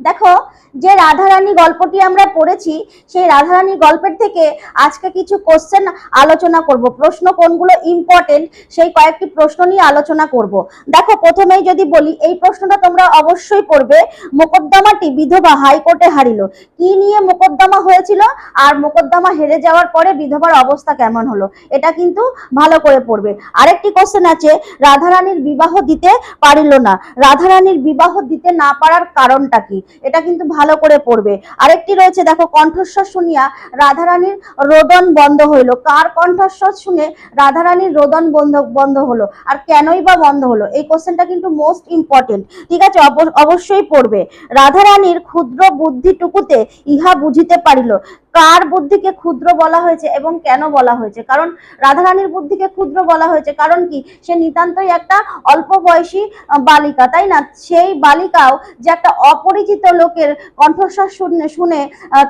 দেখো, যে রাধারানী গল্পটি আমরা পড়েছি, সেই রাধারানী গল্পের থেকে আজকে কিছু কোশ্চেন আলোচনা করব। প্রশ্ন কোনগুলো ইম্পর্টেন্ট সেই কয়েকটি প্রশ্ন নিয়ে আলোচনা করব। দেখো, প্রথমেই যদি বলি, এই প্রশ্নটা তোমরা অবশ্যই পড়বে। মোকদ্দমাটি বিধবা হাইকোর্টে হারিল। কি নিয়ে মোকদ্দমা হয়েছিল আর মোকদ্দমা হেরে যাওয়ার পরে বিধবার অবস্থা কেমন হলো? এটা কিন্তু ভালো করে পড়বে। আরেকটি কোশ্চেন আছে, রাধারানীর বিবাহ দিতে পারিল না। রাধারানীর বিবাহ দিতে না পারার কারণটা কি? এটা কিন্তু ভালো করে পড়বে। আরেকটি রয়েছে, দেখো, কণ্ঠস্বর শুনিয়া রাধারানীর রোদন বন্ধ হইল। কার কণ্ঠস্বর শুনে রাধারানীর রোদন বন্ধ বন্ধ হলো? আর কেনই বা বন্ধ হলো? এই কোশ্চেনটা কিন্তু মোস্ট ইম্পর্টেন্ট ঠিক আছে, অব- অবশ্যই পড়বে। রাধারানীর ক্ষুদ্র বুদ্ধিটুকুতে ইহা বুঝিতে পারিল। কার বুদ্ধিকে ক্ষুদ্র বলা হয়েছে এবং কেন বলা হয়েছে? কারণ রাধারানীর বুদ্ধিকে ক্ষুদ্র বলা হয়েছে। কারণ কি? সে নিতান্তই একটা অল্প বয়সী বালিকা, তাই না? সেই বালিকাও যে একটা অপরিচিত লোকের কণ্ঠস্বর শুনে শুনে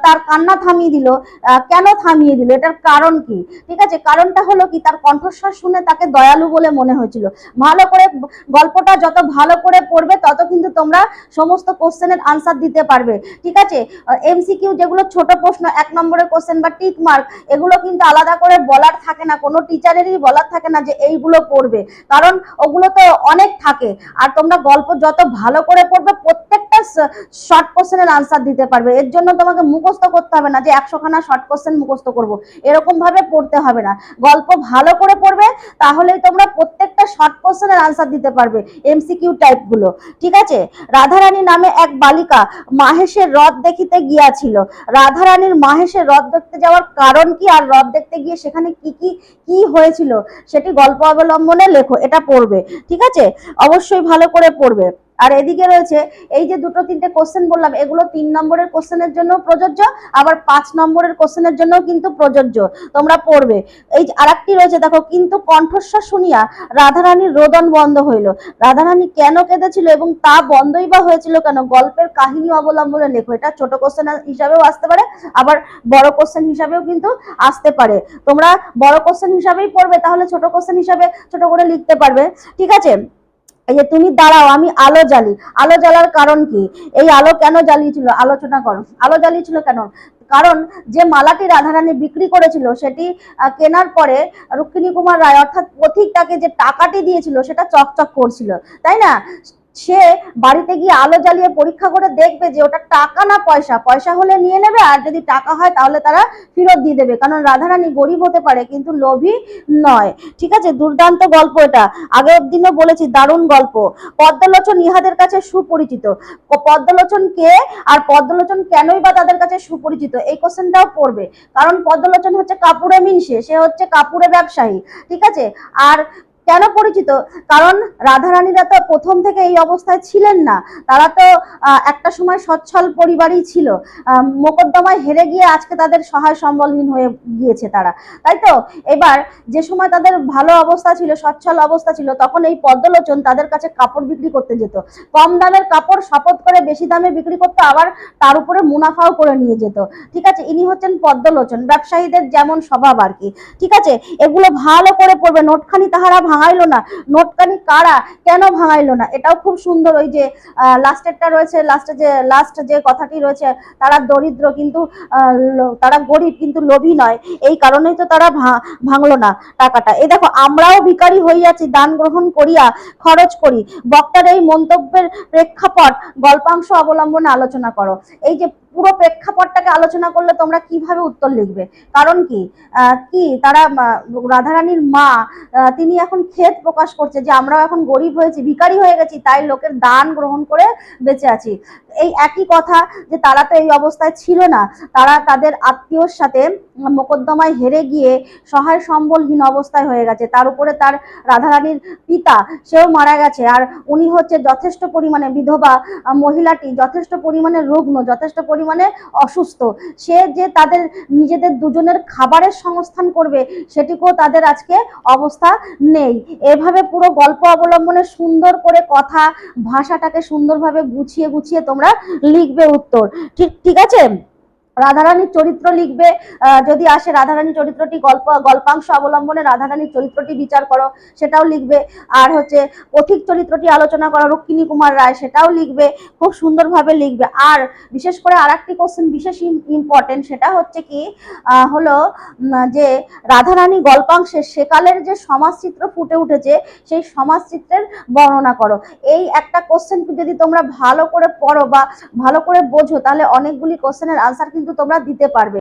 তার কান্না থামিয়ে দিল। কেন থামিয়ে দিল? এটার কারণ কি? ঠিক আছে? কারণটা হলো কি? তার কণ্ঠস্বর শুনে তাকে দয়ালু বলে মনে হয়েছিল। ভালো করে গল্পটা যত ভালো করে পড়বে, তত কিন্তু তোমরা সমস্ত কোশ্চেনের আনসার দিতে পারবে। ঠিক আছে? এমসিকিউ যেগুলো ছোট প্রশ্ন, এক নম্বরের কোশ্চেন বা টিক মার্ক এগুলো কিন্তু আলাদা করে বলার থাকে না। কোনো টিচারেরই বলার থাকে না যে এইগুলো পড়বে। কারণ ওগুলো তো অনেক থাকে। আর তোমরা গল্প যত ভালো করে পড়বে, প্রত্যেকটা শর্ট কোশ্চেনের আনসার দিতে পারবে। এর জন্য তোমাকে মুখস্থ করতে হবে না যে একশোখানা শর্ট কোশ্চেন মুখস্থ করব। এরকম ভাবে পড়তে হবে না। গল্প ভালো করে পড়বে, তাহলেই তোমরা প্রত্যেকটা শর্ট কোশ্চেনের আনসার দিতে পারবে এমসিকিউ টাইপগুলো ঠিক আছে? রাধারানী নামে এক বালিকা মাহেশের হ্রদ দেখিতে গিয়াছিল। রাধারানীর মাহেশের হ্রদ দেখতে যাওয়ার কারণ কি আর হ্রদ দেখতে গিয়ে সেখানে কি কি কি হয়েছিল? সেটি গল্প অবলম্বনে লেখো, এটা পড়বে। ঠিক আছে? অবশ্যই ভালো করে পড়বে। আর এদিকে রয়েছে, এই যে দুটো তিনটে কোশ্চেন বললাম, এগুলো তিন নম্বরের কোশ্চেনের জন্য প্রযোজ্য, আবার পাঁচ নম্বরের কোশ্চেনের জন্য কিন্তু প্রযোজ্য। তোমরা পড়বে। এই যে আরেকটি রয়েছে, দেখো, কিন্তু কণ্ঠস্বর শুনিয়া রাধারানীর রোদন বন্ধ হইল। রাধারানী কেন কেঁদেছিল এবং তা বন্ধই বা হয়েছিল কেন? গল্পের কাহিনী অবলম্বনে লেখো। এটা ছোট কোশ্চেন হিসাবেও আসতে পারে, আবার বড় কোশ্চেন হিসাবেও কিন্তু আসতে পারে। তোমরা বড় কোশ্চেন হিসাবেই পড়বে, তাহলে ছোট কোশ্চেন হিসাবে ছোট করে লিখতে পারবে। ঠিক আছে? এই যে তুমি দাঁড়াও, আমি আলো জ্বালি। আলো জ্বালার কারণ কি? এই আলো কেন জ্বালিয়েছিল? আলোচনা করো। আলো জ্বালিয়েছিল কেন? কারণ যে মালাটি রাধারানী বিক্রি করেছিল, সেটি কেনার পরে রুক্মিণী কুমার রায় অর্থাৎ পথিক তাকে যে টাকাটি দিয়েছিল, সেটা চকচক করছিল। তাই না? সে বাড়িতে গিয়ে আলো জ্বালিয়ে পরীক্ষা করে দেখবে যে ওটা টাকা না পয়সা। পয়সা হলে নিয়ে নেবে আর যদি টাকা হয় তাহলে তারা ফেরত দিয়ে দেবে। কারণ রাধারানী গরিব হতে পারে কিন্তু লোভী নয়। ঠিক আছে? দুর্দান্ত গল্প এটা। আগের দিনও বলেছি, দারুণ গল্প। পদ্মলোচন ইহাদের কাছে সুপরিচিত। পদ্মলোচন কে আর পদ্মলোচন কেনই বা তাদের কাছে সুপরিচিত? এই কোশ্চেনটাও পড়বে। কারণ পদ্মলোচন হচ্ছে কাপুরে মিনসে, সে হচ্ছে কাপুরে ব্যবসায়ী। ঠিক আছে? আর কেন পরিচিত? কারণ রাধারানীরা তো প্রথম থেকে এই অবস্থায় ছিলেন না। তারা তো একটা সময় সচ্ছল পরিবারই ছিল। মোকদ্দমায় হেরে গিয়ে আজকে তাদের সহায় সম্বলহীন হয়ে গিয়েছে তারা। তাই তো? এবার যে সময় তাদের ভালো অবস্থা ছিল, সচ্ছল অবস্থা ছিল, তখন এই পদ্মলোচন তাদের কাছে কাপড় বিক্রি করতে যেত। কম দামের কাপড় শপথ করে বেশি দামে বিক্রি করতে, আবার তার উপরে মুনাফাও করে নিয়ে যেত। ঠিক আছে? ইনি হচ্ছেন পদ্মলোচন, ব্যবসায়ীদের যেমন স্বভাব আর কি। ঠিক আছে? এগুলো ভালো করে পড়বে, নোটখানি তাহারা ভাঙাইলো না? নোটখানি কারা কেন ভাঙাইলো না? এটাও খুব সুন্দর ওই যে লাস্টেরটা রয়েছে লাস্টে যে লাস্ট যে কথাটি রয়েছে, তারা দরিদ্র কিন্তু তারা গরিব কিন্তু লোভী নয়। এই কারণেই তো তারা ভাঙলো না টাকাটা। এই দেখো, আমরাও ভিখারি হইয়াছি, দান গ্রহণ করিয়া খরচ করি। বক্তার এই মন্তব্যের প্রেক্ষাপট, গল্পাংশ অবলম্বনে আলোচনা করো। এই যে পুরো প্রেক্ষাপটটাকে আলোচনা করলে তোমরা কীভাবে উত্তর লিখবে? কারণ কি? কি? তারা রাধারানীর মা তিনি এখন খেদ প্রকাশ করছে যে আমরাও এখন গরিব হয়েছি, ভিখারি হয়ে গেছি, তাই লোকের দান গ্রহণ করে বেঁচে আছি। এই একই কথা যে তারা তো এই অবস্থায় ছিল না, তারা তাদের আত্মীয়র সাথে মোকদ্দমায় হেরে গিয়ে সহায় সম্বলহীন অবস্থায় হয়ে গেছে। তার উপরে তার রাধারানীর পিতা, সেও মারা গেছে। আর উনি হচ্ছে যথেষ্ট পরিমাণে বিধবা মহিলাটি, যথেষ্ট পরিমাণে রুগ্ন, যথেষ্ট পরিমাণে অসুস্থ। সে যে তাদের নিজেদের দুজনের খাবারের সংস্থান করবে, সেটিকেও তাদের আজকে অবস্থা নেই। এভাবে পুরো গল্প অবলম্বনে সুন্দর করে কথা, ভাষাটাকে সুন্দরভাবে গুছিয়ে গুছিয়ে তোমরা লিখবে উত্তর। ঠিক ঠিক আছে? রাধারানীর চরিত্র লিখবে যদি আসে রাধারানীর চরিত্রটি গল্প, গল্পাংশ অবলম্বনে রাধারানীর চরিত্রটি বিচার করো, সেটাও লিখবে। আর হচ্ছে পথিক চরিত্রটি আলোচনা করো, রুক্মিণী কুমার রায় সেটাও লিখবে, খুব সুন্দরভাবে লিখবে। আর বিশেষ করে আর একটি কোশ্চেন বিশেষ ইম্পর্টেন্ট সেটা হচ্ছে কি হলো যে রাধারানী গল্পাংশে সেকালের যে সমাজচিত্র ফুটে উঠেছে, সেই সমাজচিত্রের বর্ণনা করো। এই একটা কোশ্চেন যদি তোমরা ভালো করে পড়ো বা ভালো করে বোঝো, তাহলে অনেকগুলি কোশ্চেনের আনসার কিন্তু তোমরা দিতে পারবে।